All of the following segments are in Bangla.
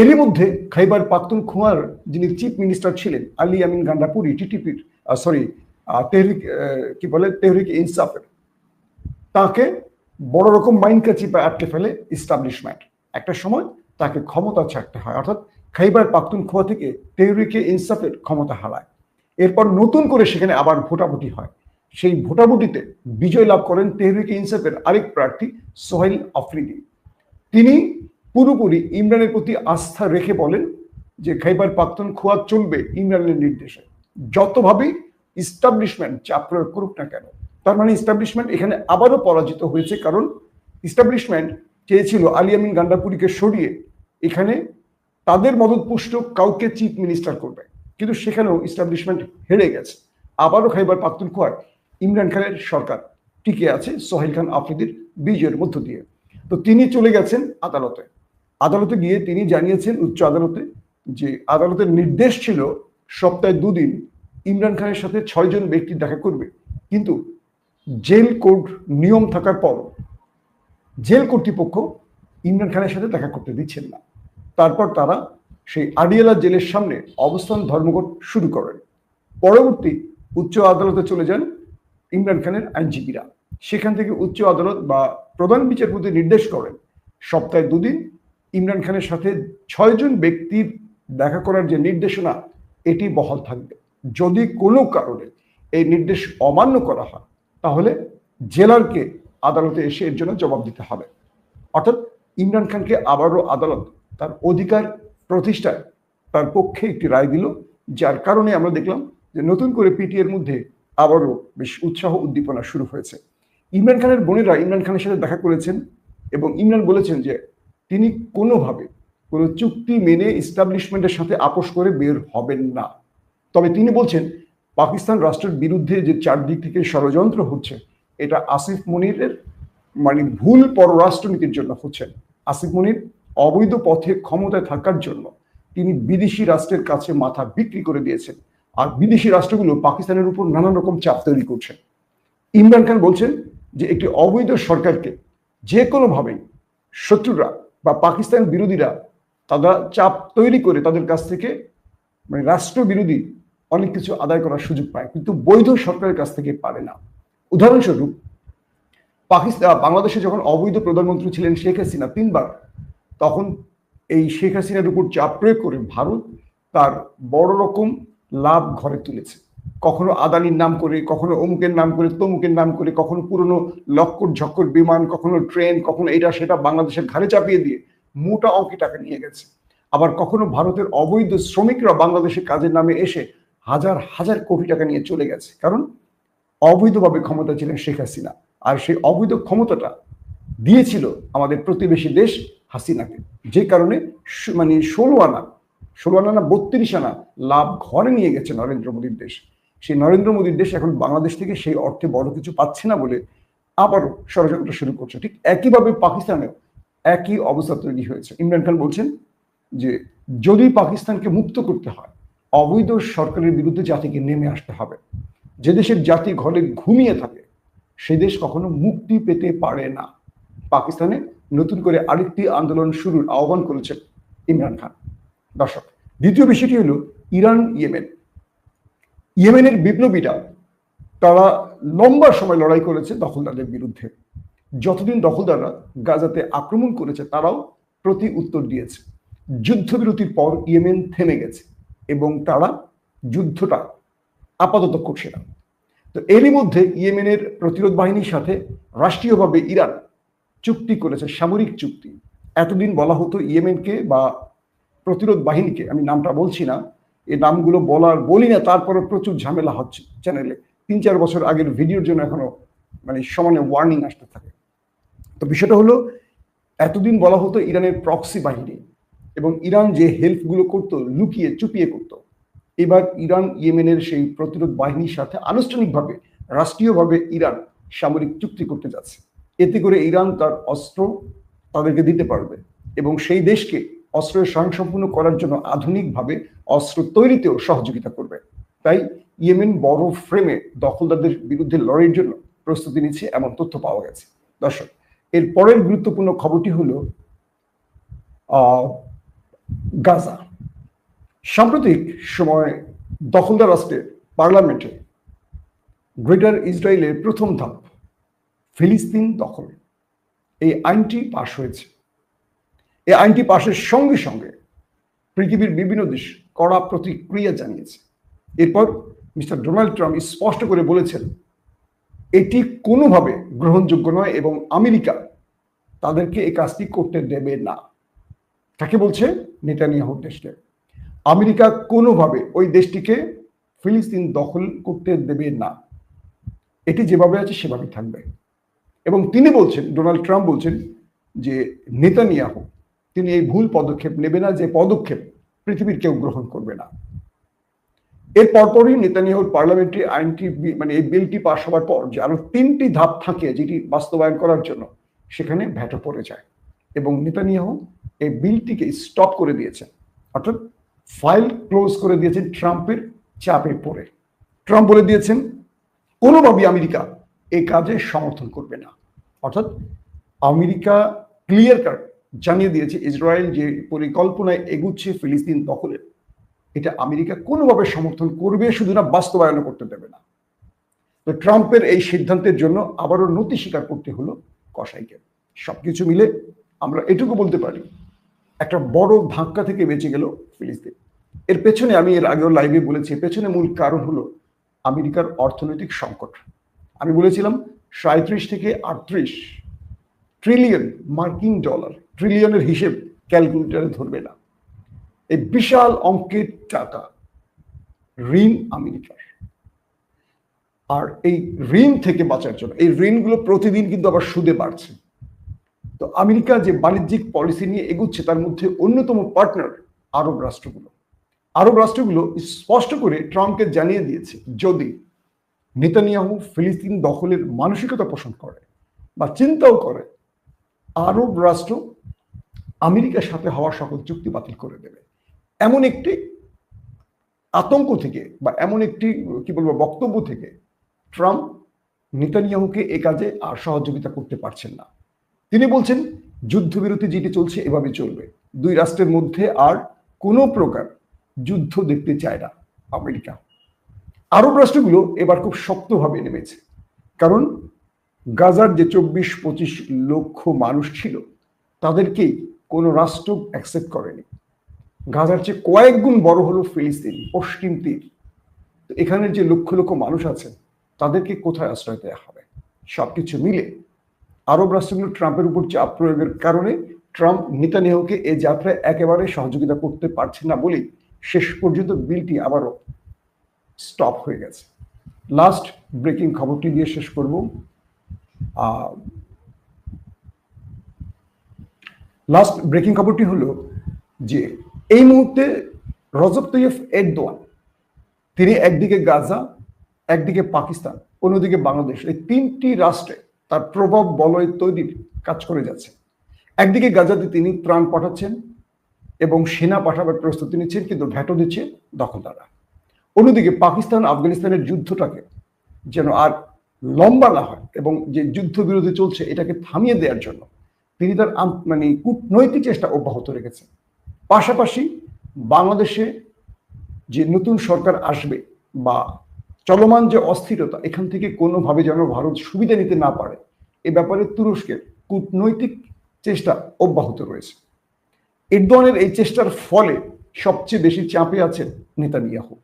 এরই মধ্যে খাইবার পাখতুন খুয়ার যিনি চিফ মিনিস্টার ছিলেন, আলী আমিন গান্ডাপুরি টিটিপির সরি তেহরিক কি বলে, তেহরিক ইনসাফের। তাকে বড় রকম মাইন্ড চিপে আটকে ফেলে ইস্টাবলিশমেন্ট একটা সময় তাকে ক্ষমতা ছাড়তে হয়, অর্থাৎ খাইবার পাখতুন খোয়া থেকে তেহরিকে ইনসাফের ক্ষমতা হারায়। এরপর নতুন করে সেখানে আবার ভোটাভুটি হয়। সেই ভোটাভুটিতে বিজয় লাভ করেন তেহরিকে ইনসাফের আরেক প্রার্থী সোহেল আফ্রিদি। তিনি পুরোপুরি ইমরানের প্রতি আস্থা রেখে বলেন যে খাইবার পাক্তন খোয়া চলবে ইমরানের নির্দেশে। যতভাবেই ইস্টাবলিশমেন্ট চাপ প্রয়োগ করুক না কেন, তার মানে ইস্টাবলিশমেন্ট এখানে আবারও পরাজিত হয়েছে কারণ ইস্টাবলিশমেন্ট চেয়েছিল আলিয়ামিন গান্ডাপুরিকে সরিয়ে এখানে তাদের মদতপুষ্ট কাউকে চিফ মিনিস্টার করবে। কিন্তু সেখানেও ইস্টাবলিশমেন্ট হেরে গেছে। আবারও খাইবার পাক্তন পাখতুনখোয়ায় ইমরান খানের সরকার টিকে আছে সোহেল খান আফ্রিদির বিজয়ের মধ্য দিয়ে। তো তিনি চলে গেছেন আদালতে। আদালতে গিয়ে তিনি জানিয়েছেন উচ্চ আদালতে যে আদালতের নির্দেশ ছিল সপ্তাহে দুদিন ইমরান খানের সাথে ছয়জন ব্যক্তি দেখা করবে। কিন্তু জেল কোড নিয়ম থাকার পর জেল কর্তৃপক্ষ ইমরান খানের সাথে দেখা করতে দিচ্ছেন না। তারপর তারা সেই আডিয়ালা জেলের সামনে অবস্থান ধর্মঘট শুরু করেন। পরবর্তী উচ্চ আদালতে চলে যান ইমরান খানের আইনজীবীরা। সেখান থেকে উচ্চ আদালত বা প্রধান বিচারপতি নির্দেশ করেন সপ্তাহে দুদিন ইমরান খানের সাথে ছয়জন ব্যক্তির দেখা করার যে নির্দেশনা, এটি বহাল থাকবে। যদি কোনো কারণে এই নির্দেশ অমান্য করা হয়, তাহলে জেলারকে আদালতে এসে এর জন্য জবাব দিতে হবে। অর্থাৎ ইমরান খানকে আবারও আদালত তার অধিকার প্রতিষ্ঠায় তার পক্ষে একটি রায় দিল, যার কারণে আমরা দেখলাম যে নতুন করে পিটিএর মধ্যে আবারও বেশ উৎসাহ উদ্দীপনা শুরু হয়েছে। ইমরান খানের বোনেরা ইমরান খানের সাথে দেখা করেছেন এবং ইমরান বলেছেন যে তিনি কোনোভাবে কোনো চুক্তি মেনে ইস্টাবলিশমেন্টের সাথে আপোষ করে বের হবেন না। তবে তিনি বলছেন, পাকিস্তান রাষ্ট্রের বিরুদ্ধে যে চারদিক থেকে ষড়যন্ত্র হচ্ছে, এটা আসিফ মনিরের মানে ভুল পররাষ্ট্রনীতির জন্য হচ্ছেন আসিফ মনির অবৈধ পথে ক্ষমতায় থাকার জন্য তিনি বিদেশি রাষ্ট্রের কাছে মাথা বিক্রি করে দিয়েছেন আর বিদেশি রাষ্ট্রগুলো পাকিস্তানের উপর নানান রকম চাপ তৈরি করছেন ইমরান খান বলছেন যে, একটি অবৈধ সরকারকে যে কোনোভাবেই শত্রুরা বা পাকিস্তান বিরোধীরা তারা চাপ তৈরি করে তাদের কাছ থেকে মানে রাষ্ট্র বিরোধী অনেক কিছু আদায় করার সুযোগ পায়, কিন্তু বৈধ সরকারের কাছ থেকে পারে না। উদাহরণস্বরূপ পাকিস্তান বাংলাদেশে যখন অবৈধ প্রধানমন্ত্রী ছিলেন শেখ হাসিনা তিনবার, তখন এই শেখ হাসিনার উপর চাপ প্রয়োগ করে ভারত তার বড় রকম লাভ ঘরে তুলেছে। কখনো আদানির নাম করে, কখনো অমুকের নাম করে, তমুকের নাম করে, কখনো পুরনো লক্কর ঝক্কর বিমান, কখনো ট্রেন, কখনো এটা সেটা বাংলাদেশের ঘাড়ে চাপিয়ে দিয়ে মোটা অঙ্কে টাকা নিয়ে গেছে। আবার কখনো ভারতের অবৈধ শ্রমিকরা বাংলাদেশের কাজের নামে এসে হাজার হাজার কোটি টাকা নিয়ে চলে গেছে। কারণ অবৈধভাবে ক্ষমতা ছিলেন শেখ হাসিনা। আর সেই অবৈধ ক্ষমতাটা দিয়েছিল আমাদের প্রতিবেশী দেশ হাসিনাকে। যে কারণে মানে ষোলো আনা ষোলো আনা না, বত্রিশ আনা লাভ ঘরে নিয়ে গেছে নরেন্দ্র মোদীর দেশ। সেই নরেন্দ্র মোদীর দেশ এখন বাংলাদেশ থেকে সেই অর্থে বড় কিছু পাচ্ছে না বলে আবারও ষড়যন্ত্র শুরু করছে। ঠিক একইভাবে পাকিস্তানেও একই অবস্থা তৈরি হয়েছে। ইমরান খান বলছেন যে, যদি পাকিস্তানকে মুক্ত করতে হয়, অবৈধ সরকারের বিরুদ্ধে জাতিকে নেমে আসতে হবে। যে দেশের জাতি ঘরে ঘুমিয়ে থাকে, সে দেশ কখনো মুক্তি পেতে পারে না। পাকিস্তানে নতুন করে আরেকটি আন্দোলন শুরুর আহ্বান করেছেন ইমরান খান। দর্শক, দ্বিতীয় বিষয়টি হলো ইরান ইয়েমেন ইয়েমেনের বিপ্লবীরা তারা লম্বা সময় লড়াই করেছে দখলদারদের বিরুদ্ধে। যতদিন দখলদাররা গাজাতে আক্রমণ করেছে, তারাও প্রতি উত্তর দিয়েছে। যুদ্ধবিরতির পর ইয়েমেন থেমে গেছে এবং তারা যুদ্ধটা আপাতত করছে না। তো এরই মধ্যে ইয়েমেনের প্রতিরোধ বাহিনীর সাথে রাষ্ট্রীয়ভাবে ইরান চুক্তি করেছে, সামরিক চুক্তি। এতদিন বলা হতো ইয়েমেনকে বা প্রতিরোধ বাহিনীকে, আমি নামটা বলছি না এই নামগুলো বলার বলি না তারপরে প্রচুর ঝামেলা হচ্ছে চ্যানেলে তিন চার বছর আগের ভিডিওর জন্য এখনও মানে সমানে ওয়ার্নিং আসতে থাকে। তো বিষয়টা হলো, এতদিন বলা হতো ইরানের প্রক্সি বাহিনী এবং ইরান যে হেল্পগুলো করতো, লুকিয়ে চুপিয়ে করত। এবার ইরান, ইয়েমেনের সেই প্রতিরোধ বাহিনীর সাথে আনুষ্ঠানিকভাবে, রাষ্ট্রীয়ভাবে ইরান সামরিক চুক্তি করতে যাচ্ছে। এতে করে ইরান তার অস্ত্র তাদেরকে দিতে পারবে এবং সেই দেশকে অস্ত্রের স্বয়ংসম্পূর্ণ করার জন্য আধুনিকভাবে অস্ত্র তৈরিতেও সহযোগিতা করবে। তাই ইয়েমেন বড় ফ্রেমে দখলদারদের বিরুদ্ধে লড়াইয়ের জন্য প্রস্তুতি নিচ্ছে এমন তথ্য পাওয়া গেছে। দর্শক, এর পরের গুরুত্বপূর্ণ খবরটি হলো গাজা। সাম্প্রতিক সময়ে দখলদার রাষ্ট্রের পার্লামেন্টে গ্রেটার ইসরায়েলের প্রথম ধাপ, ফিলিস্তিন দখল। এই আইনটি পাশ হয়েছে। এই আইনটি পাশের সঙ্গে সঙ্গে পৃথিবীর বিভিন্ন দেশ কড়া প্রতিক্রিয়া জানিয়েছে। এরপর মিস্টার ডোনাল্ড ট্রাম্প স্পষ্ট করে বলেছেন, এটি কোনোভাবে গ্রহণযোগ্য নয় এবং আমেরিকা তাদেরকে এই কাজটি করতে দেবে না। তাকে বলছে? নেতানিয়াহু দেশকে। আমেরিকা কোনোভাবে ওই দেশটিকে ফিলিস্তিন দখল করতে দেবে না। এটি যেভাবে আছে সেভাবেই থাকবে। এবং তিনি বলছেন, ডোনাল্ড ট্রাম্প বলছেন যে নেতানিয়াহু তিনি এই ভুল পদক্ষেপ নেবে না যে পদক্ষেপ পৃথিবীর কেউ গ্রহণ করবে না। এর পরপরই নেতানিয়াহুর পার্লামেন্টারি আইনটি মানে এই বিলটি পাশ হওয়ার পর যে আরও তিনটি ধাপ থাকে যেটি বাস্তবায়ন করার জন্য, সেখানে ভ্যাটো পড়ে যায় এবং নেতানিয়াহু এই বিলটিকে স্টপ করে দিয়েছেন। অর্থাৎ ফাইল ক্লোজ করে দিয়েছেন ট্রাম্পের চাপে পড়ে। ট্রাম্প বলে দিয়েছেন, কোনোভাবেই আমেরিকা এই কাজে সমর্থন করবে না। অর্থাৎ আমেরিকা ক্লিয়ার কাট জানিয়ে দিয়েছে, ইসরায়েল যে পরিকল্পনায় এগুচ্ছে ফিলিস্তিন দখলের এটা আমেরিকা কোনোভাবে সমর্থন করবে শুধু না বাস্তবায়ন করতে দেবে না। তো ট্রাম্পের এই সিদ্ধান্তের জন্য আবারও নতি স্বীকার করতে হলো কসাইকে। সবকিছু মিলে আমরা এটুকু বলতে পারি, একটা বড় ধাক্কা থেকে বেঁচে গেল ফিলিস্তিন। এর পেছনে আমি এর আগেও লাইভে বলেছি পেছনে মূল কারণ হলো আমেরিকার অর্থনৈতিক সংকট। আমি বলেছিলাম সাঁত্রিশ থেকে আটত্রিশ ট্রিলিয়ন মার্কিন ডলার ট্রিলিয়নের হিসেব ক্যালকুলেটারে ধরবে না। এই বিশাল অঙ্কের টাকা ঋণ আমেরিকার। আর এই ঋণ থেকে বাঁচার জন্য, এই ঋণগুলো প্রতিদিন কিন্তু আবার সুদে বাড়ছে। তো আমেরিকা যে বাণিজ্যিক পলিসি নিয়ে এগুচ্ছে, তার মধ্যে অন্যতম পার্টনার আরব রাষ্ট্রগুলো। আরব রাষ্ট্রগুলো স্পষ্ট করে ট্রাম্পকে জানিয়ে দিয়েছে, যদি নেতানিয়াহু ফিলিস্তিন দখলের মানসিকতা পোষণ করে বা চিন্তাও করে, আরব রাষ্ট্র আমেরিকার সাথে হওয়ার সকল চুক্তি বাতিল করে দেবে। এমন একটি আতঙ্ক থেকে বা এমন একটি, কি বলব, বক্তব্য থেকে ট্রাম্প নেতানিয়াহুকে এ কাজে আর সহযোগিতা করতে পারছেন না। তিনি বলছেন, যুদ্ধবিরতি যেটি চলছে এভাবে চলবে। দুই রাষ্ট্রের মধ্যে আর কোনো প্রকার যুদ্ধ দেখতে চায় না আমেরিকা। আরব রাষ্ট্রগুলো এবার খুব শক্তভাবে নেমেছে। কারণ গাজার যে চব্বিশ পঁচিশ লক্ষ মানুষ ছিল, তাদেরকেই কোনো রাষ্ট্র অ্যাকসেপ্ট করেনি। গাজার চেয়ে কয়েক গুণ বড় হলো ফিলিস্তিন, পশ্চিম তীর। এখানের যে লক্ষ লক্ষ মানুষ আছে, তাদেরকে কোথায় আশ্রয় দেওয়া হবে? সবকিছু মিলে আরব রাষ্ট্রগুলো ট্রাম্পের উপর চাপ প্রয়োগের কারণে ট্রাম্প নেতানিয়াহুকে এ যাত্রায় একেবারে সহযোগিতা করতে পারছে না বলেই শেষ পর্যন্ত বিলটি আবারও স্টপ হয়ে গেছে। লাস্ট ব্রেকিং খবরটি দিয়ে শেষ করব। লাস্ট ব্রেকিং খবরটি হলো যে এই মুহূর্তে রজব তৈয়ফ এরদোয়ান, তিনি একদিকে গাজা, একদিকে পাকিস্তান, অন্যদিকে বাংলাদেশ, এই তিনটি রাষ্ট্রে তার প্রভাব বলয় তৈরির কাজ করে যাচ্ছে। একদিকে গাজাতে তিনি ত্রাণ পাঠাচ্ছেন এবং সেনা পাঠাবার প্রস্তুতি নিচ্ছেন, কিন্তু ভ্যাটো দিচ্ছে দখলদাররা। অন্যদিকে পাকিস্তান আফগানিস্তানের যুদ্ধটাকে যেন আর লম্বা না হয় এবং যে যুদ্ধবিরোধী চলছে, এটাকে থামিয়ে দেওয়ার জন্য তিনি তার মানে কূটনৈতিক চেষ্টা অব্যাহত রেখেছেন। পাশাপাশি বাংলাদেশে যে নতুন সরকার আসবে বা চলমান যে অস্থিরতা, এখান থেকে কোনোভাবে যেন ভারত সুবিধা নিতে না পারে, এ ব্যাপারে তুরস্কের কূটনৈতিক চেষ্টা অব্যাহত রয়েছে। এরদোয়ানের এই চেষ্টার ফলে সবচেয়ে বেশি চাপে আছেন নেতানিয়াহু।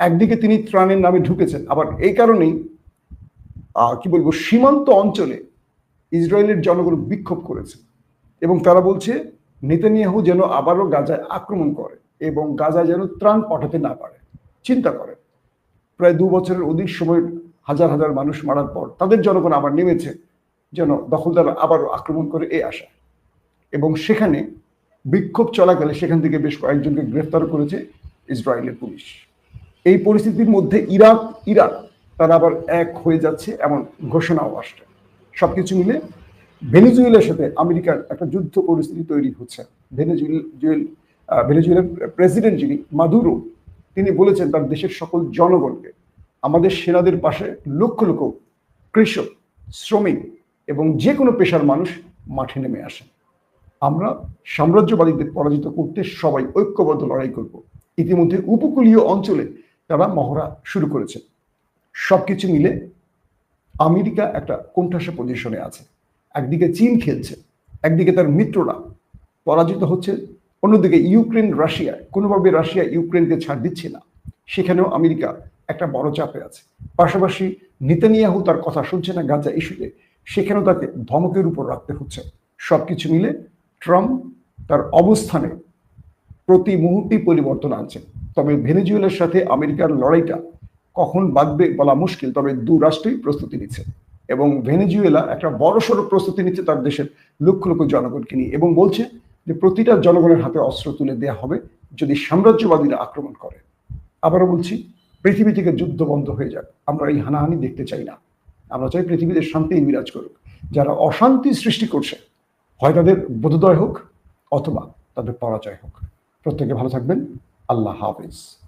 একদিকে তিনি ত্রাণের নামে ঢুকেছেন, আবার এই কারণেই কি বলব, সীমান্ত অঞ্চলে ইসরায়েলের জনগণ বিক্ষোভ করেছে এবং তারা বলছে, নেতানিয়াহু যেন আবারও গাজায় আক্রমণ করে এবং গাজায় যেন ত্রাণ পাঠাতে না পারে। চিন্তা করে। প্রায় দু বছরের অধিক সময় হাজার হাজার মানুষ মারার পর তাদের জনগণ আবার নেমেছে যেন দখলদার আবারও আক্রমণ করে এই আশা এবং সেখানে বিক্ষোভ চলাকালে সেখান থেকে বেশ কয়েকজনকে গ্রেফতার করেছে ইসরায়েলের পুলিশ। এই পরিস্থিতির মধ্যে ইরাক ইরাক তারা আবার এক হয়ে যাচ্ছে এমন ঘোষণাও আসছে। সবকিছু মিলে ভেনেজুয়েলার সাথে আমেরিকার একটা যুদ্ধ পরিস্থিতি তৈরি হচ্ছে। ভেনেজুয়েল ভেনেজুয়েলার প্রেসিডেন্ট যিনি, মাদুরো, তিনি বলেছেন তার দেশের সকল জনগণকে, আমাদের সেনাদের পাশে লক্ষ লক্ষ কৃষক, শ্রমিক এবং যে কোনো পেশার মানুষ মাঠে নেমে আসেন আমরা সাম্রাজ্যবাদীদের পরাজিত করতে সবাই ঐক্যবদ্ধ লড়াই করব। ইতিমধ্যে উপকূলীয় অঞ্চলে তারা মহড়া শুরু করেছে। সবকিছু মিলে আমেরিকা একটা কোণঠাসা পজিশনে আছে। একদিকে চীন খেলছে, একদিকে তার মিত্ররা পরাজিত হচ্ছে, অন্যদিকে ইউক্রেন রাশিয়া, কোনোভাবে রাশিয়া ইউক্রেনকে ছাড় দিচ্ছে না। সেখানেও আমেরিকা একটা বড় চাপে আছে। পাশাপাশি নিতানিয়াহু তার কথা শুনছে না গাজা ইস্যুতে, সেখানেও তাকে ধমকের উপর রাখতে হচ্ছে। সবকিছু মিলে ট্রাম্প তার অবস্থানে প্রতি মুহূর্তেই পরিবর্তন আনছে তবে ভেনেজুয়েলার সাথে আমেরিকার লড়াইটা কখন বাঁধবে বলা মুশকিল, তবে দু রাষ্ট্রই প্রস্তুতি নিচ্ছে। এবং ভেনেজুয়েলা একটা বড়সড় প্রস্তুতি নিচ্ছে তার দেশের লক্ষ লক্ষ জনগণকে নিয়ে এবং বলছে যে প্রতিটা জনগণের হাতে অস্ত্র তুলে দেওয়া হবে যদি সাম্রাজ্যবাদীরা আক্রমণ করে। আবারও বলছি, পৃথিবী থেকে যুদ্ধ বন্ধ হয়ে যাক, আমরা এই হানাহানি দেখতে চাই না। আমরা চাই পৃথিবীতে শান্তি বিরাজ করুক। যারা অশান্তি সৃষ্টি করছে, হয় তাদের বোধোদয় হোক অথবা তাদের পরাজয় হোক। প্রত্যেকে ভালো থাকবেন। আল্লাহ হাফিজ।